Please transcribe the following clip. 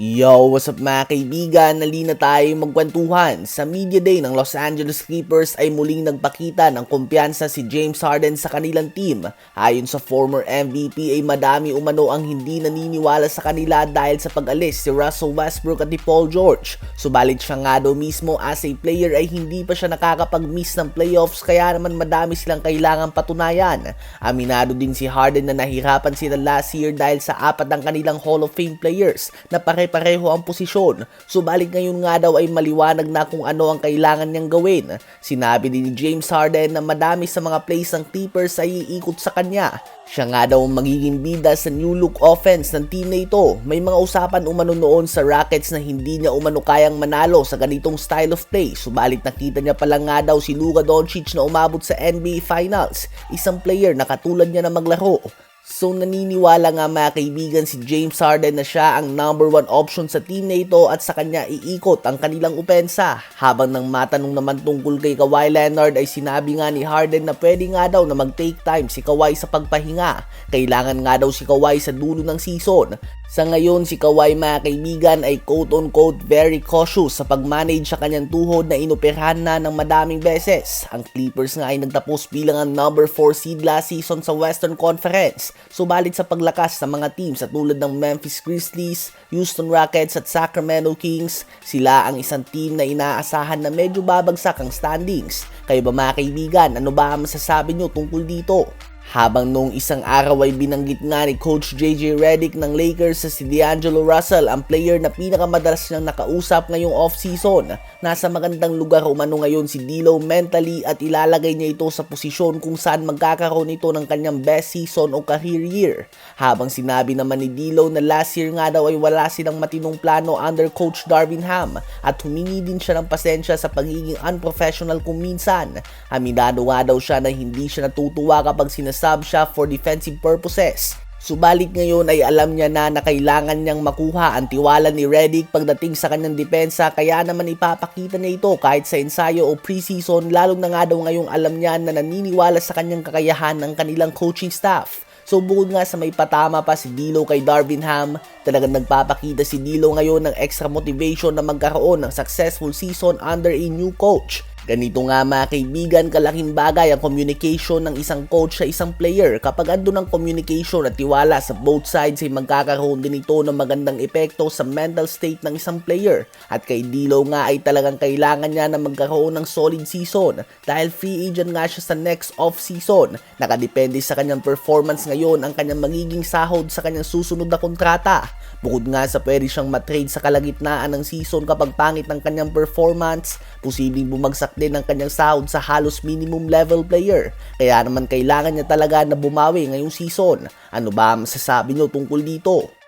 Yo, what's up mga kaibigan? Nali na tayo magkwentuhan. Sa media day ng Los Angeles Clippers ay muling nagpakita ng kumpiyansa si James Harden sa kanilang team. Ayon sa former MVP ay madami umano ang hindi naniniwala sa kanila dahil sa pag-alis si Russell Westbrook at ni Paul George. Subalit siya nga daw mismo as a player ay hindi pa siya nakakapag-miss ng playoffs kaya naman madami silang kailangang patunayan. Aminado din si Harden na nahirapan sila last year dahil sa apat ng kanilang Hall of Fame players na pare-pareho ang posisyon. Subalit ngayon nga daw ay maliwanag na kung ano ang kailangan niyang gawin. Sinabi din ni James Harden na madami sa mga plays ng Clippers ay iikot sa kanya. Siya nga daw ang magiging bida sa new look offense ng team na ito. May mga usapan umano noon sa Rockets na hindi niya umano kayang manalo sa ganitong style of play. Subalit nakita niya pala nga daw si Luka Doncic na umabot sa NBA Finals. Isang player na katulad niya na maglaro. So naniniwala nga mga kaibigan si James Harden na siya ang number one option sa team na ito at sa kanya iikot ang kanilang upensa. Habang nang matanong naman tungkol kay Kawhi Leonard ay sinabi nga ni Harden na pwede nga daw na mag-take time si Kawhi sa pagpahinga. Kailangan nga daw si Kawhi sa dulo ng season. Sa ngayon si Kawhi mga kaibigan ay quote-unquote very cautious sa pag-manage sa kanyang tuhod na inoperahan na ng madaming beses. Ang Clippers nga ay nagtapos bilang ang number 4 seed last season sa Western Conference. Subalit sa paglakas ng mga teams sa tulad ng Memphis Grizzlies, Houston Rockets at Sacramento Kings, sila ang isang team na inaasahan na medyo babagsak ang standings. Kayo ba mga kaibigan, ano ba ang masasabi nyo tungkol dito? Habang noong isang araw ay binanggit nga ni Coach JJ Redick ng Lakers sa si D'Angelo Russell ang player na pinakamadalas niyang nakausap ngayong off-season. Nasa magandang lugar umano ngayon si D'Lo mentally at ilalagay niya ito sa posisyon kung saan magkakaroon ito ng kanyang best season o career year. Habang sinabi naman ni D'Lo na last year nga daw ay wala silang matinong plano under Coach Darvin Ham at humingi din siya ng pasensya sa pagiging unprofessional kung minsan. Aminado nga daw siya na hindi siya natutuwa kapag sinas sub siya for defensive purposes. Subalit ngayon ay alam niya na na kailangan niyang makuha ang tiwala ni Redick pagdating sa kanyang depensa kaya naman ipapakita niya ito kahit sa ensayo o preseason lalong na nga daw ngayong alam niya na naniniwala sa kanyang kakayahan ng kanilang coaching staff. So bukod nga sa may patama pa si Dilo kay Darvin Ham, talagang nagpapakita si Dilo ngayon ng extra motivation na magkaroon ng successful season under a new coach. Ganito nga mga kaibigan, kalaking bagay ang communication ng isang coach sa isang player. Kapag ando ng communication at tiwala sa both sides ay magkakaroon din ito ng magandang epekto sa mental state ng isang player. At kay Dilo nga ay talagang kailangan niya na magkaroon ng solid season dahil free agent nga siya sa next off-season. Nakadepende sa kanyang performance ngayon ang kanyang magiging sahod sa kanyang susunod na kontrata. Bukod nga sa pwede siyang matrade sa kalagitnaan ng season kapag pangit ng kanyang performance, posibleng bumagsak din ang kanyang sahod sa halos minimum level player. Kaya naman kailangan niya talaga na bumawi ngayong season. Ano ba masasabi niyo tungkol dito?